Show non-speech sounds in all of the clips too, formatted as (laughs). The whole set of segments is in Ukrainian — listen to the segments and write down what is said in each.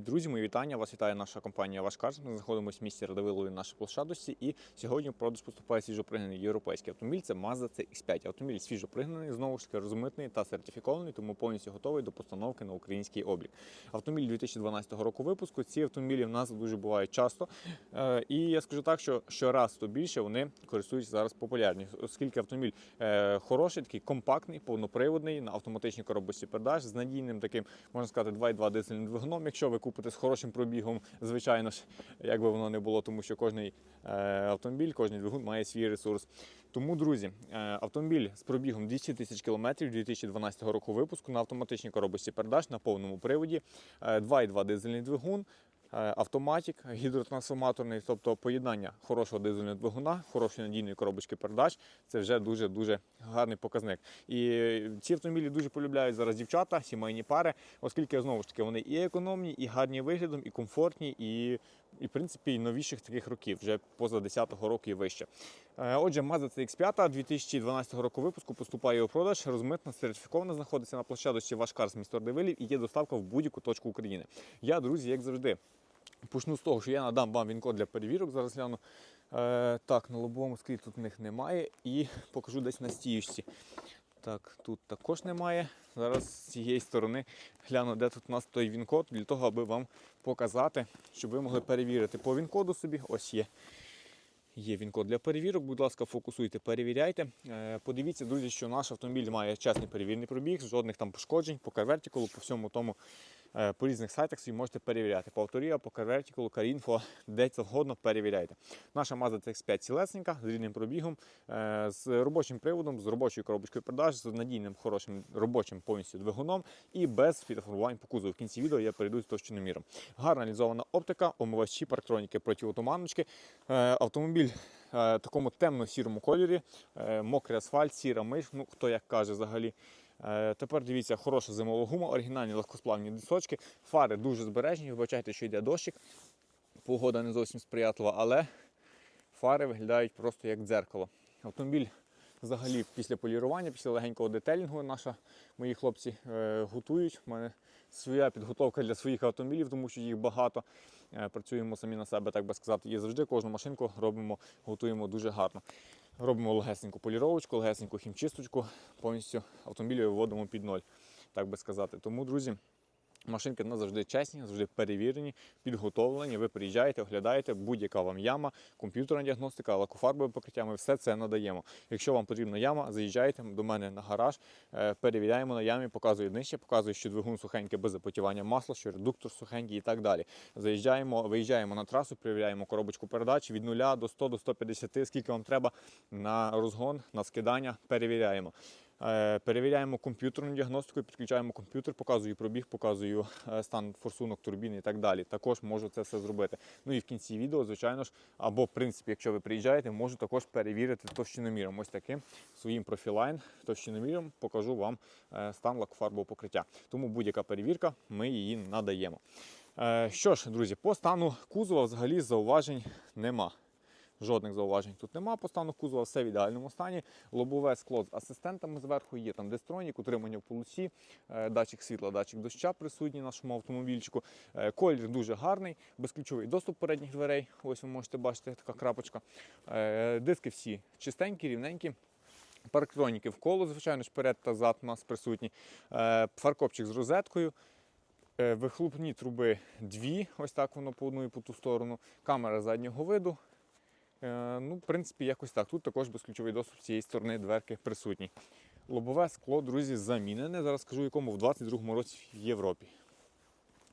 Привіт, друзі! Мої вітання. Вас вітає наша компанія Вашкарс. Ми знаходимося в місті Радивилові нашій площадості. І сьогодні в продаж поступає свіжопригнаний європейський автомобіль. Це Mazda CX5. Автомобіль свіжопригнаний, знову ж таки розмитний та сертифікований, тому повністю готовий до постановки на український облік. Автомобіль 2012 року випуску. Ці автомобілі в нас дуже бувають часто. Е, І я скажу так, що щораз то більше вони користуються зараз популярністю, оскільки автомобіль е, хороший, такий компактний, повноприводний на автоматичній коробочці передач з надійним таким, можна сказати, 2,2 дизельним двигуном. Якщо ви купите з хорошим пробігом, звичайно ж, як би воно не було, тому що кожний е, автомобіль, кожний двигун має свій ресурс. Тому, друзі, е, автомобіль з пробігом 200 тисяч кілометрів 2012 року випуску на автоматичній коробочці передач на повному приводі, е, 2,2 дизельний двигун. Е, Автоматік гідротрансформаторний, тобто поєднання хорошого дизельного двигуна, хорошої надійної коробочки передач, це вже дуже дуже гарний показник. І ці автомобілі дуже полюбляють зараз дівчата, сімейні пари, оскільки знову ж таки вони і економні, і гарні виглядом, і комфортні, і, і в принципі і новіших таких років, вже поза 10-го року і вище. Е, Отже, Mazda CX5 2012 року випуску поступає у продаж, розмитна, сертифікована, знаходиться на площадочці Ваш Карс місто Ардевилів і є доставка в будь-яку точку України. Я, друзі, як завжди, Почну з того, що я надам вам він-код для перевірок. Зараз гляну. Е, так, на лобовому склі тут в них немає. І (laughs) покажу десь на стіючці. Так, тут також немає. Зараз з цієї сторони гляну, де тут у нас той він-код, для того, аби вам показати, щоб ви могли перевірити по він-коду собі. Ось є. Є він-код для перевірок, будь ласка, фокусуйте, перевіряйте. Е, Подивіться, друзі, що наш автомобіль має чесний перевірний пробіг, жодних там пошкоджень по карвертикулу, по всьому тому по різних сайтах собі можете перевіряти. По авторія, по карвертикулу, карінфо, де завгодно перевіряйте. Наша Mazda CX-5 цілесенька, з рідним пробігом, е, з робочим приводом, з робочою коробочкою продаж, з надійним хорошим робочим повністю двигуном і без фітоформувань по кузову. В кінці відео я перейду з товщиноміром. Гарна реалізована оптика, омивачі, парктроніки протиотуманочки. Е, Автомобіль е, такому темно-сірому кольорі, е, мокрий асфальт, сіра миш, ну хто як каже взагалі. Е, Тепер дивіться, хороша зимова гума, оригінальні легкосплавні дисочки, фари дуже збережені. Вибачайте, що йде дощик. Погода не зовсім сприятлива, але фари виглядають просто як дзеркало. Автомобіль взагалі після полірування, після легенького детелінгу наша, мої хлопці е, готують. У мене своя підготовка для своїх автомобілів, тому що їх багато. Е, працюємо самі на себе, так би сказати. І завжди кожну машинку робимо, готуємо дуже гарно. Робимо легесеньку поліровочку, легесеньку хімчисточку, повністю автомобіль виводимо під ноль, так би сказати. Тому, друзі, Машинки на завжди чесні, завжди перевірені, підготовлені. Ви приїжджаєте, оглядаєте, будь-яка вам яма, комп'ютерна діагностика, лакофарбове покриття, ми все це надаємо. Якщо вам потрібна яма, заїжджайте до мене на гараж, е, перевіряємо на ямі, показую нижче, показую, що двигун сухенький без запотівання масла, що редуктор сухенький і так далі. Заїжджаємо, виїжджаємо на трасу, перевіряємо коробочку передач від 0 до 100 до 150, скільки вам треба на розгон, на скидання, перевіряємо. Е, Перевіряємо комп'ютерну діагностику, підключаємо комп'ютер, показую пробіг, показую е, стан форсунок, турбіни і так далі. Також можу це все зробити. Ну і в кінці відео, звичайно ж, або в принципі, якщо ви приїжджаєте, можу також перевірити товщиноміром. Ось таким своїм профілайн товщиноміром покажу вам е, стан лакофарбового покриття. Тому будь-яка перевірка, ми її надаємо. Що ж, друзі, по стану кузова взагалі зауважень нема. Жодних зауважень тут нема по стану кузова, все в ідеальному стані. Лобове скло з асистентами зверху є там дестронік, утримання в полосі, е, датчик світла, датчик доща присутній нашому автомобільчику. Е, Колір дуже гарний, безключовий доступ передніх дверей. Ось ви можете бачити така крапочка. Е, Диски всі чистенькі, рівненькі. Парктроніки в коло, звичайно ж, перед та зад у нас присутні. Фаркопчик з розеткою. Вихлопні труби дві, ось так воно по одну і по ту сторону. Камера заднього виду. Е, Ну, в принципі, якось так. Тут також безключовий доступ цієї сторони дверки присутній. Лобове скло, друзі, замінене. Зараз скажу, якому в 22-му році в Європі.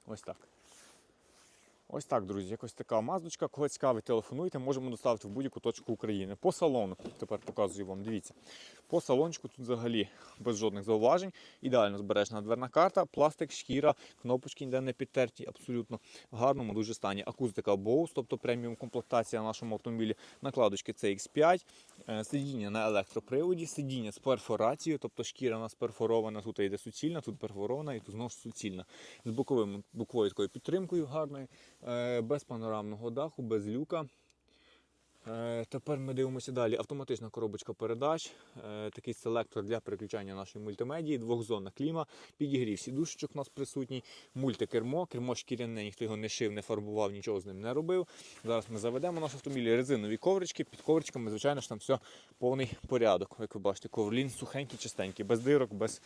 Ось так. Ось так, друзі, якось така маздочка. Кого цікавить, телефонуйте, можемо доставити в будь-яку точку України. По салону, тепер показую вам, дивіться. По салончику тут взагалі без жодних зауважень. Ідеально збережена дверна карта, пластик, шкіра, кнопочки ніде не підтерті, абсолютно в гарному дуже стані. Акустика Bose, тобто преміум комплектація на нашому автомобілі. Накладочки CX5, е, сидіння на електроприводі, сидіння з перфорацією, тобто шкіра у нас перфорована, тут йде суцільна, тут перфорована і тут знову ж суцільна. З боковою такою підтримкою гарною, без панорамного даху, без люка. Е, Тепер ми дивимося далі. Автоматична коробочка передач, е, такий селектор для переключання нашої мультимедії, двохзонна кліма, підігрів сідушечок у нас присутній, мультикермо, кермо шкіряне, ніхто його не шив, не фарбував, нічого з ним не робив. Зараз ми заведемо наш автомобіль, резинові коврички, під ковричками, звичайно ж, там все повний порядок. Як ви бачите, коврлін сухенький, чистенький, без дирок, без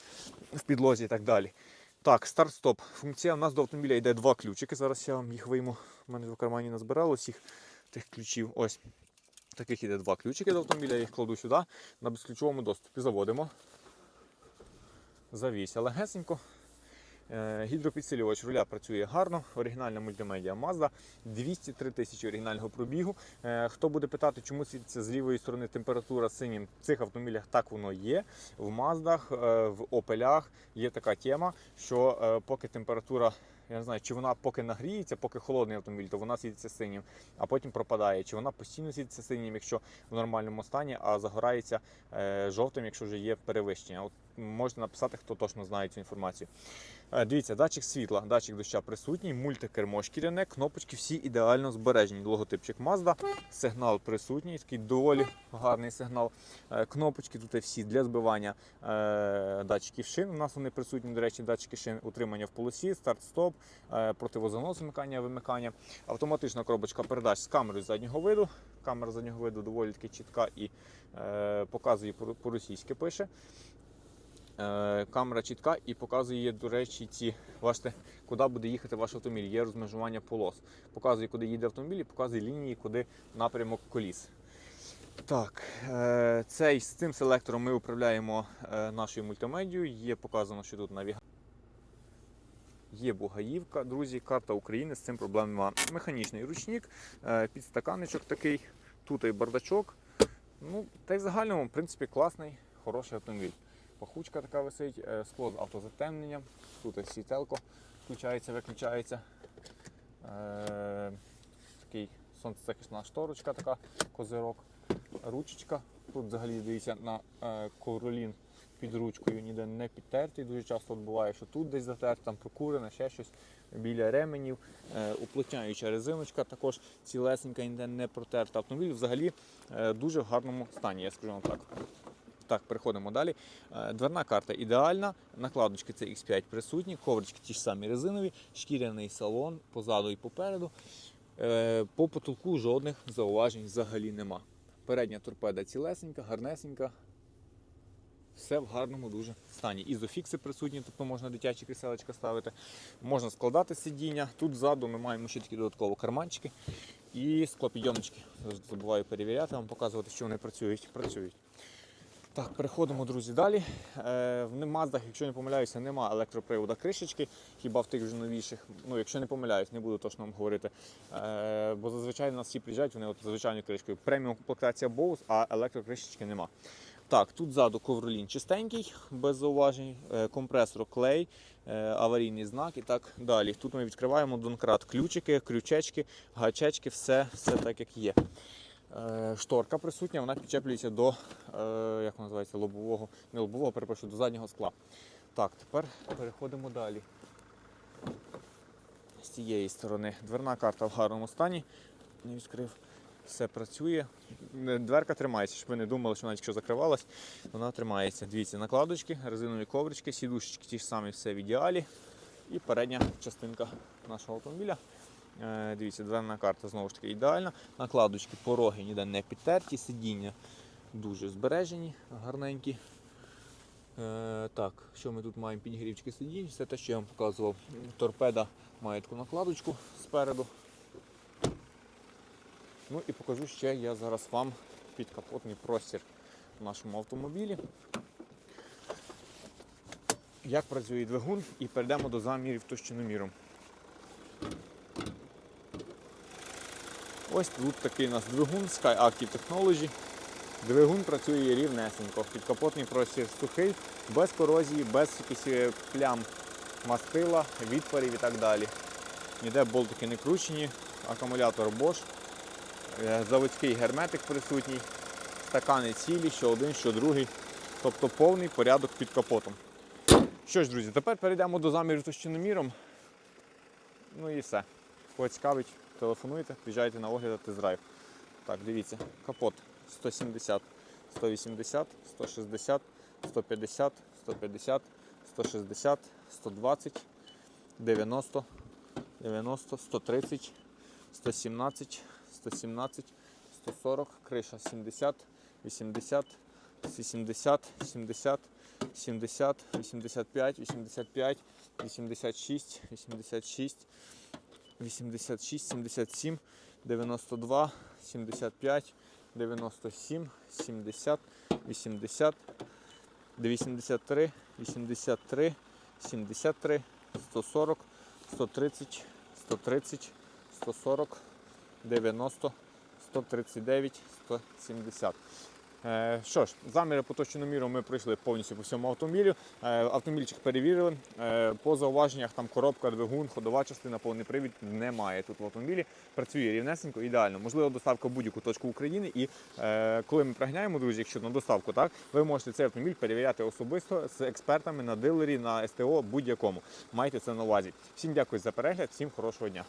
в підлозі і так далі. Так, старт-стоп. Функція. У нас до автомобіля йде два ключики. Зараз я вам їх вийму. У мене в кармані назбиралось їх тих ключів. Ось. Таких іде два ключики до автомобіля, я їх кладу сюди на безключовому доступі. Заводимо. Завісь, легесенько. Е, Гідропідсилювач руля працює гарно. Оригінальна мультимедіа Mazda. 203 тисячі оригінального пробігу. Е, Хто буде питати, чому світиться з лівої сторони температура синім, в цих автомобілях так воно є. В Маздах, е, в Опелях є така тема, що е, поки температура, я не знаю, чи вона поки нагріється, поки холодний автомобіль, то вона світиться синім, а потім пропадає. Чи вона постійно світиться синім, якщо в нормальному стані, а загорається е, жовтим, якщо вже є перевищення. От можете написати, хто точно знає цю інформацію. Е, Дивіться, датчик світла, датчик доща присутній, мультикермо шкіряне, кнопочки всі ідеально збережені. Логотипчик Mazda, сигнал присутній, такий доволі гарний сигнал. Е, Кнопочки тут всі для збивання е, датчиків шин. У нас вони присутні, до речі, датчики шин, утримання в полосі, старт-стоп, е, противозанос вмикання, вимикання. Автоматична коробочка передач з камерою заднього виду. Камера заднього виду доволі таки чітка і е, показує по- по-російськи пише. Е, Камера чітка і показує, до речі, ці, бачите, куди буде їхати ваш автомобіль. Є розмежування полос. Показує, куди їде автомобіль, і показує лінії, куди напрямок коліс. Так, е, цей, з цим селектором ми управляємо е, нашою мультимедією. Є показано, що тут навігація. Є Бугаївка, друзі, карта України, з цим проблем немає. Механічний ручник, е, підстаканничок такий, тут і бардачок. Ну, та й в загальному, в принципі, класний, хороший автомобіль. Пахучка така висить, е, скло з автозатемненням, тут ось світелко включається, виключається. Е, Такий сонцезахисна шторочка, така козирок, ручечка. Тут взагалі дивіться на ковролін під ручкою, ніде не підтертий. Дуже часто буває, що тут десь затерто, там прокурене, ще щось біля ременів. Е, уплотняюча резиночка, також цілесенька, ніде не протерта. Автомобіль взагалі е, дуже в гарному стані, я скажу вам так. Так, переходимо далі. Е, Дверна карта ідеальна, накладочки це X5 присутні, коврички ті ж самі резинові, шкіряний салон позаду і попереду. Е, По потолку жодних зауважень взагалі нема. Передня торпеда цілесенька, гарнесенька. Все в гарному дуже стані. Ізофікси присутні, тобто можна дитячі кріселечка ставити. Можна складати сидіння. Тут ззаду ми маємо ще такі додаткові карманчики і склопідйомнички. Забуваю перевіряти, вам показувати, що вони працюють. Працюють. Так, переходимо, друзі, далі. Е, в Маздах, якщо не помиляюся, нема електропривода кришечки, хіба в тих вже новіших. Ну, якщо не помиляюсь, не буду точно вам говорити. Е, бо зазвичай у нас всі приїжджають, вони от звичайною кришкою. Преміум комплектація Bose, а електрокришечки нема. Так, тут ззаду ковролін чистенький, без зауважень, е, компресор клей, е, аварійний знак і так далі. Тут ми відкриваємо донкрат ключики, крючечки, гачечки, все, все так як є. Е, Шторка присутня, вона підчеплюється до як називається, лобового, не лобового, перепрошую, до заднього скла. Так, тепер переходимо далі. З цієї сторони дверна карта в гарному стані. Не відкрив. Все працює. Е, Дверка тримається, щоб ви не думали, що вона тільки що закривалась. Вона тримається. Дивіться, накладочки, резинові коврички, сідушечки ті ж самі, все в ідеалі. І передня частинка нашого автомобіля. Е, Дивіться, дверна карта знову ж таки ідеальна. Накладочки, пороги ніде не підтерті, сидіння дуже збережені, гарненькі. Е, так, що ми тут маємо? Підігрівчики сидінь, все те, що я вам показував. Торпеда має таку накладочку спереду. Ну і покажу ще я зараз вам підкапотний простір в нашому автомобілі. Як працює двигун і перейдемо до замірів товщиноміром. Ось тут такий у нас двигун Sky Active Technology. Двигун працює рівнесенько. Підкапотний простір сухий, без корозії, без якихось е, плям мастила, відпарів і так далі. Ніде болтики не кручені, акумулятор Bosch, заводський герметик присутній, стакани цілі, що один, що другий. Тобто повний порядок під капотом. Що ж, друзі, тепер перейдемо до заміру товщиноміром. Ну і все. Кого цікавить, телефонуйте, приїжджайте на огляд, тест-драйв. Так, дивіться, капот 170, 180, 160, 150, 150, 160, 120, 90, 90, 130, 117, 117, 140, криша 70, 80, 80, 70, 70, 85, 85, 86, 86, 86, 77, 92, 75, 97, 70, 80, 83, 83, 73, 140, 130, 130, 140, 90, 139, 170. Е, Що ж, заміри поточного міру ми пройшли повністю по всьому автомобілю. Е, Автомобільчик перевірили. Е, По зауваженнях там коробка, двигун, ходова частина, повний привід немає тут в автомобілі. Працює рівнесенько, ідеально. Можливо, доставка в будь-яку точку України. І е, коли ми приганяємо, друзі, якщо на доставку, так ви можете цей автомобіль перевіряти особисто з експертами на дилері, на СТО будь-якому. Майте це на увазі. Всім дякую за перегляд, всім хорошого дня.